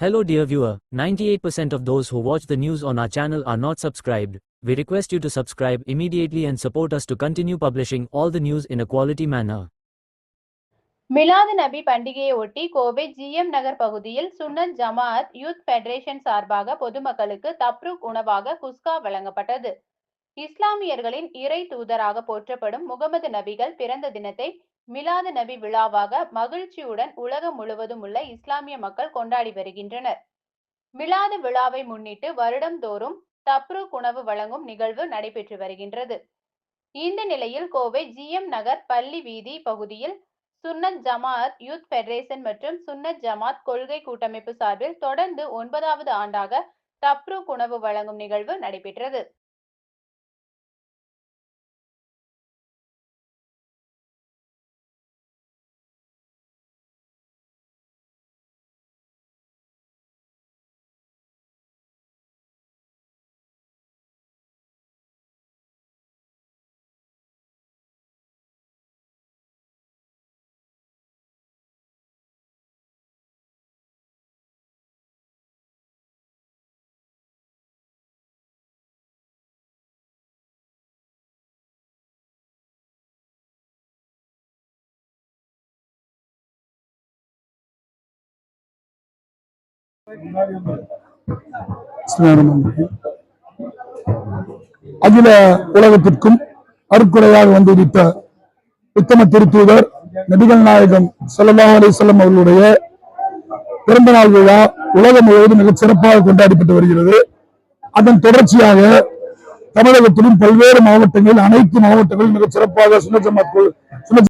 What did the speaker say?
Hello dear viewer, 98% of those who watch the news on our channel are not subscribed. We request you to subscribe immediately and support us to continue publishing all the news in a quality manner. Milad Nabi பண்டிகையை ஒட்டி Kovai GM நகர் பகுதியில் சுன்னத் ஜமாஅத் youth federation சார்பாக பொதுமக்களுக்கு தப்ருக் உணவாக குஸ்கா வழங்கப்பட்டது இஸ்லாமியர்களின் இறை தூதராக போற்றப்படும் முகமது நபிகள் பிறந்த தினத்தை மிலாது நபி விழாவாக மகிழ்ச்சியுடன் உலகம் முழுவதும் உள்ள இஸ்லாமிய மக்கள் கொண்டாடி வருகின்றனர். மிலாது விழாவை முன்னிட்டு வருடம்தோறும் தப்ரு உணவு வழங்கும் நிகழ்வு நடைபெற்று வருகின்றது. இந்த நிலையில் கோவை ஜிஎம் நகர் பள்ளி வீதி பகுதியில் சுன்னத் ஜமாஅத் யூத் ஃபெடரேஷன் மற்றும் சுன்னத் ஜமாத் கொள்கை கூட்டமைப்பு சார்பில் தொடர்ந்து ஒன்பதாவது ஆண்டாக தப்ரு உணவு வழங்கும் நிகழ்வு நடைபெற்றது. அகில உலகத்திற்கும் அருக்குறையாக வந்துவித்த உத்தம திருத்தூதர் நபிகள் நாயகம் ஸல்லல்லாஹு அலைஹி அவர்களுடைய பிறந்த நாள் விழா உலகம் முழுவதும் மிகச் சிறப்பாக கொண்டாடப்பட்டு வருகிறது. அதன் தொடர்ச்சியாக தமிழகத்திலும் பல்வேறு மாவட்டங்களில் அனைத்து மாவட்டங்களும் மிகச் சிறப்பாக சுனஜமாத்